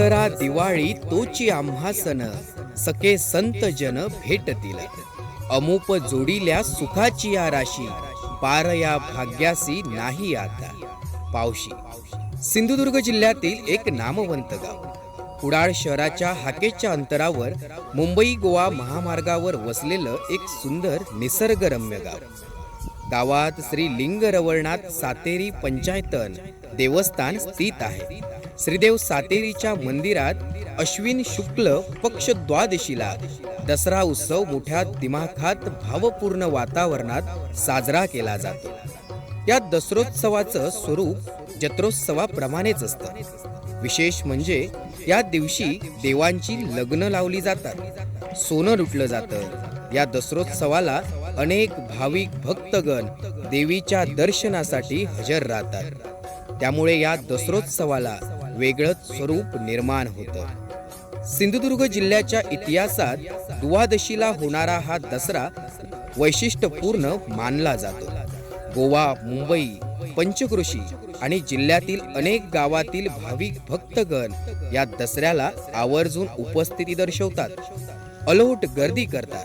दसरा दिवाळी तोची आम्हा सन सके संत जन भेटतील अमुप जोडिल्या सुखाची या राशी पार या भाग्यासी नाही आता. पावशी. सिंधुदुर्ग जिल्ह्यातील एक नामवंत गाव. कुडाळ शहराच्या हाकेच्या अंतरावर मुंबई गोवा महामार्गावर वसलेलं एक सुंदर निसर्गरम्य गाव. गावात श्री लिंग रवळनाथ सातेरी पंचायतन देवस्थान स्थित आहे. श्रीदेव सातेरीच्या मंदिरात अश्विन शुक्ल पक्ष द्वादशीला. दसरा उत्सव मोठ्या दिमाखात भावपूर्ण वातावरणात साजरा केला जातो. या दसरोत्सवाचं स्वरूप जत्रोत्सवाप्रमाणेच असतं. विशेष म्हणजे या दिवशी देवांची लग्न लावली जातात. सोनं लुटलं जातं. या दसरोत्सवाला अनेक भाविक भक्तगण देवीच्या दर्शनासाठी हजर राहतात. त्यामुळे या दसरोत्सवाला वेगळंच स्वरूप निर्माण होतं. सिंधुदुर्ग जिल्ह्याच्या इतिहासात द्वादशीला होणारा हा दसरा वैशिष्ट्यपूर्ण मानला जातो. गोवा मुंबई पंचकृषी आणि जिल्ह्यातील अनेक गावातील भाविक भक्तगण या दसऱ्याला आवर्जून उपस्थिती दर्शवतात. अलोट गर्दी करतात.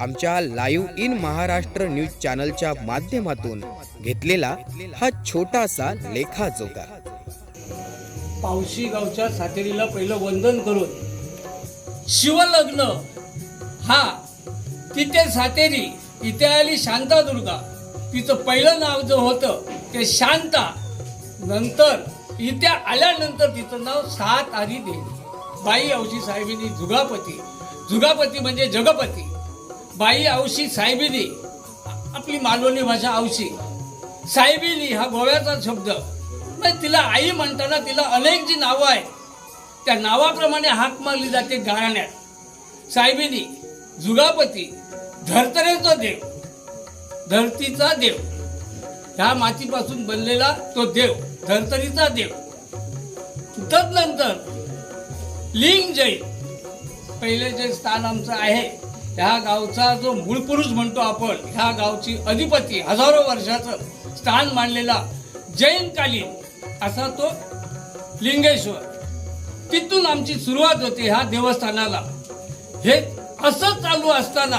आमच्या लाईव्ह इन महाराष्ट्र न्यूज चॅनलच्या माध्यमातून घेतलेला हा छोटासा लेखाजोखा पावशी गावच्या सातेरीला पहिलं वंदन करून शिवलग्न. हा तिथे सातेरी इथे आली शांतादुर्गा तिचं पहिलं नाव जो होतं ते शांता. नंतर इथे आल्यानंतर तिचं नाव सात आधी देवी. बाई औशी साहेबीनी जुगापती. जुगापती म्हणजे जगपती. बाई औशी साहेबिनी आपली मालवणी भाषा औशी. साहेबिनी हा गोव्याचा शब्द मग तिला आई म्हणताना तिला अनेक जी नावं आहेत त्या नावाप्रमाणे हाक मारली जाते गाण्यात सायबिनी जुगापती धर्तरेचा देव धरतीचा देव. ह्या मातीपासून बनलेला तो देव धर्तरीचा देव. तदनंतर लिंग जैन पहिले जे स्थान आमचं आहे ह्या गावचा जो मूळ पुरुष म्हणतो आपण ह्या गावची अधिपती हजारो वर्षाचं स्थान मानलेला जैनकालीन असा तो लिंगेश्वर. तिथून आमची सुरुवात होते ह्या देवस्थानाला. हे असं चालू असताना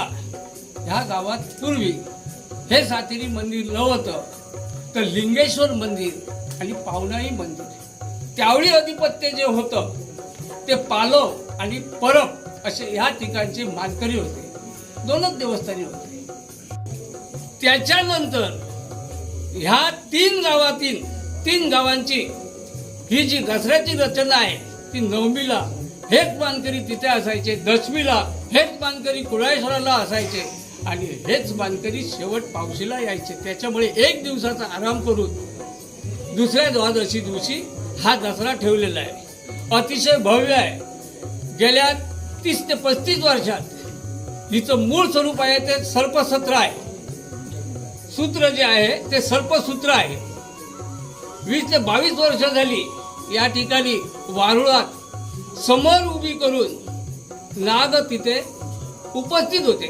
ह्या गावात पूर्वी हे सातेरी मंदिर नव्हतं. तर लिंगेश्वर मंदिर आणि पावनाई मंदिर. त्यावेळी अधिपत्य जे होतं ते पालव आणि परब असे ह्या ठिकाणचे मानकरी होते. दोनच देवस्थानी होते. त्याच्यानंतर ह्या तीन गावातील तीन गावांची ही जी दसऱ्याची रचना आहे ती नवमीला हेच मानकरी तिथे असायचे दशमीला हेच मानकरी कुळाळेश्वराला असायचे आणि हेच मानकरी शेवट पावशीला यायचे. त्याच्यामुळे एक दिवसाचा आराम करून दुसऱ्या द्वादशी दिवशी हा दसरा ठेवलेला आहे. अतिशय भव्य आहे. गेल्या तीस ते पस्तीस वर्षात हिचं मूळ स्वरूप आहे ते सर्पसत्र आहे. सूत्र जे आहे ते सर्पसूत्र आहे. वीस ते बावीस वर्ष झाली या ठिकाणी वारुळात समोर उभी करून नाग तिथे उपस्थित होते.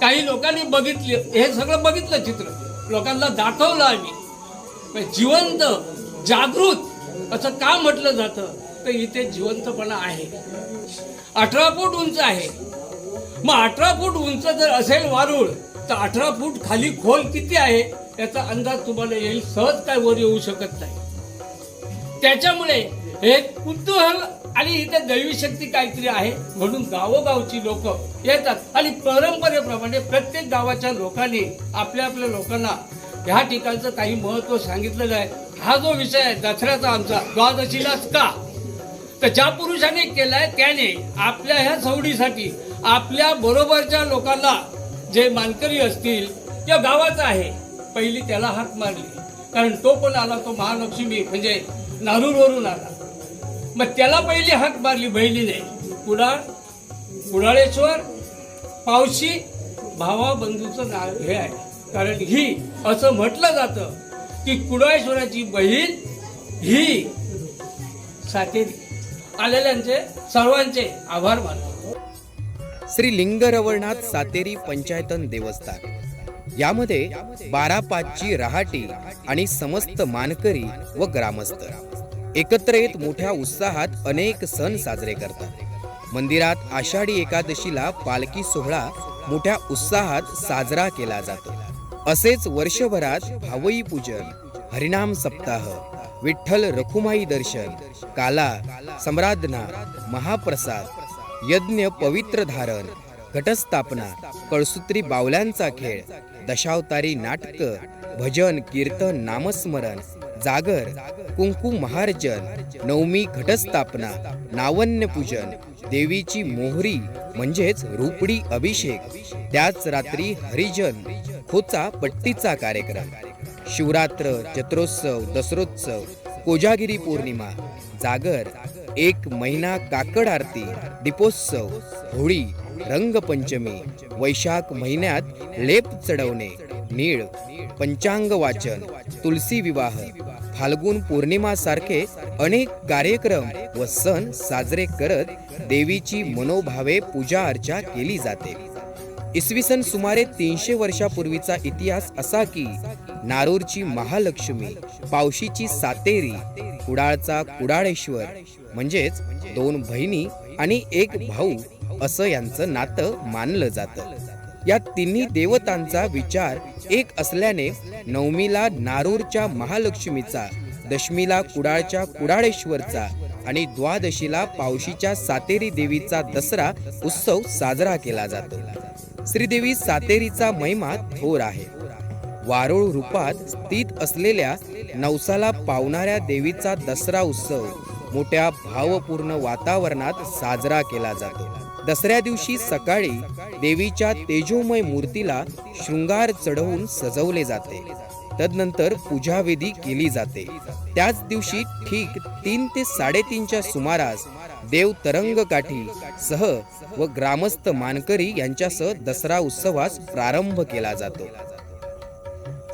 काही लोकांनी बघितले हे सगळं बघितलं चित्र. लोकांना दाखवलं आम्ही. जिवंत जागृत असं का म्हटलं जातं? तर इथे जिवंतपणा आहे. अठरा फूट उंच आहे. मग अठरा फूट उंच जर असेल वारुळ तर अठरा फूट खाली खोल किती आहे? याचा अंदाज तुम्हाला येईल. सहज काय वर येऊ शकत नाही. त्याच्यामुळे हे कुतूहल आणि इथे दैवी शक्ती काहीतरी आहे. म्हणून गावोगावची लोक येतात. आणि परंपरेप्रमाणे प्रत्येक गावाच्या लोकांनी आपल्या आपल्या लोकांना ह्या ठिकाणचं काही महत्त्व सांगितलेलं आहे. हा जो विषय आहे दसऱ्याचा आमचा द्वादशीलाच का? तर ज्या पुरुषाने केलाय त्याने आपल्या ह्या सवडीसाठी आपल्या बरोबरच्या लोकांना जे मानकरी असतील किंवा गावाचा आहे पहिली त्याला हाक मारली. कारण तो पण आला तो महालक्ष्मी म्हणजे नारूरवरून आला. मग त्याला पहिली हाक मारली बहिणीने. कुडाळ कुडाळेश्वर पावशी भावा बंधूचं नाव हे आहे. कारण ही असं म्हटलं जातं की कुडाळेश्वराची बहीण ही सातेरी आलेल्यांचे सर्वांचे आभार मानतो. श्री लिंग सातेरी पंचायतन देवस्थान. यामध्ये बारा पाचची रहाटी आणि समस्त मानकरी व ग्रामस्थ. एकत्र येत मोठ्या उत्साहात अनेक सण साजरे करतात. मंदिरात आषाढी एकादशीला पालखी सोहळा मोठ्या उत्साहात साजरा केला जातो. असेच वर्षभरात भावई पूजन हरिनाम सप्ताह विठ्ठल रखुमाई दर्शन काला सम्राधना महाप्रसाद यज्ञ पवित्र धारण घटस्थापना कळसूत्री बावल्यांचा खेळ दशावतारी नाटक भजन कीर्तन नामस्मरण जागर कुंकू महार्जन नवमी घटस्थापना नावन्य पूजन देवीची मोहरी म्हणजेच रुपडी अभिषेक त्याच रात्री हरिजन खोचा पट्टीचा कार्यक्रम शिवरात्र जत्रोत्सव दसरोत्सव कोजागिरी पौर्णिमा जागर एक महिना काकड आरती दीपोत्सव होळी रंगपंचमी वैशाख महिन्यात लेप चढवणे नीळ पंचांग वाचन तुलसी विवाह फाल्गुन पौर्णिमा सारखे अनेक कार्यक्रम व सण साजरे करत देवीची मनोभावे पूजा अर्चा केली जाते. इसवी सन सुमारे तीनशे वर्षापूर्वीचा इतिहास असा की नारूरची महालक्ष्मी पावशीची सातेरी कुडाळचा कुडाळेश्वर म्हणजेच दोन बहिणी आणि एक भाऊ असं यांचं नातं मानलं जातं. या तिन्ही देवतांचा विचार एक असल्याने नवमीला नारूरच्या महालक्ष्मीचा दशमीला कुडाळच्या कुडाळेश्वरचा आणि द्वादशीला पावशीच्या सातेरी देवीचा दसरा उत्सव साजरा केला जातो. श्रीदेवी सातेरीचा महिमा थोर आहे. वारुळ रूपात स्थित असलेल्या नवसाला पावणाऱ्या देवीचा दसरा उत्सव मोठ्या भावपूर्ण वातावरणात साजरा केला जातो. दसऱ्या दिवशी सकाळी देवीच्या तेजोमय मूर्तीला शृंगार चढवून सजवले जाते. तदनंतर पूजाविधी केली जाते. त्याच दिवशी ठीक तीन ते साडेतीनच्या सुमारास देव तरंग काठी सह व ग्रामस्थ मानकरी यांच्यासह दसरा उत्सवास प्रारंभ केला जातो.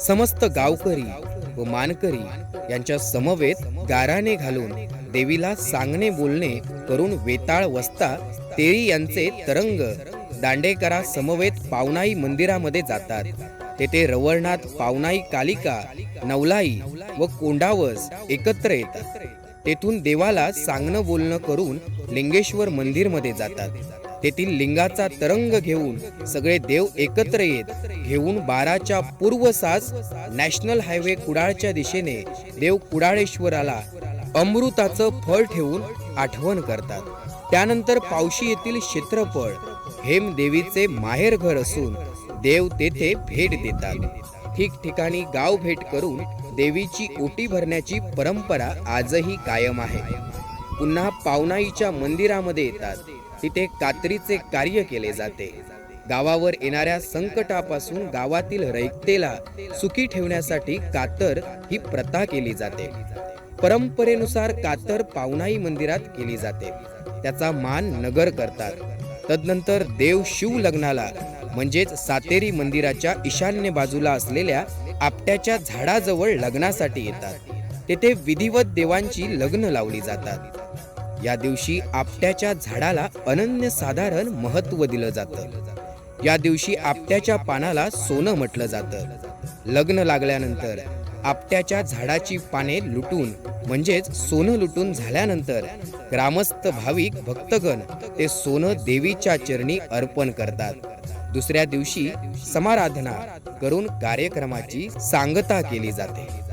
समस्त गावकरी व मानकरी यांच्या समवेत गाराने घालून देवीला सांगणे बोलणे करून वेताळ वस्ता तेरी यांचे तरंग दांडेकरा समवेत पावनाई मंदिरामध्ये जातात. तेथे रवळनाथ पावनाई कालिका नवलाई व कोंडावस एकत्र येतात. तेथून देवाला सांगणं बोलणं करून लिंगेश्वर मंदिरमध्ये जातात. तेथील लिंगाचा तरंग घेऊन सगळे देव एकत्र येत घेऊन बाराच्या पूर्वसास नॅशनल हायवे कुडाळच्या दिशेने देव कुडाळेश्वराला अमृताचं फळ ठेवून आठवण करतात. त्यानंतर पावशी येथील क्षेत्रफळ हेम देवीचे माहेर घर असून देव तेथे भेट देतात. ठिकठिकाणी गाव भेट करून देवीची ओटी भरण्याची परंपरा आजही कायम आहे. पुन्हा पावनाईच्या मंदिरामध्ये येतात. तिथे कात्रीचे कार्य केले जाते. गावावर येणाऱ्या संकटापासून गावातील रैकतेला सुखी ठेवण्यासाठी कातर ही प्रथा केली जाते. परंपरेनुसार कातर पावनाई मंदिरात केली जाते. त्याचा मान नगर करतात. तदनंतर देव शिव लग्नाला म्हणजेच सातेरी मंदिराच्या ईशान्य बाजूला असलेल्या आपट्याच्या झाडाजवळ लग्नासाठी येतात. तेथे विधिवत देवांची लग्न लावली जातात. या दिवशी आपट्याच्या झाडाला अनन्य साधारण महत्त्व दिलं जातं. या दिवशी आपट्याच्या पानाला सोनं म्हटलं जातं. लग्न लागल्यानंतर आपट्याच्या झाडाची पाने लुटून म्हणजेच सोनं लुटून झाल्यानंतर ग्रामस्थ भाविक भक्तगण ते सोनं देवीच्या चरणी अर्पण करतात. दुसऱ्या दिवशी समाराधना करून कार्यक्रमाची सांगता केली जाते.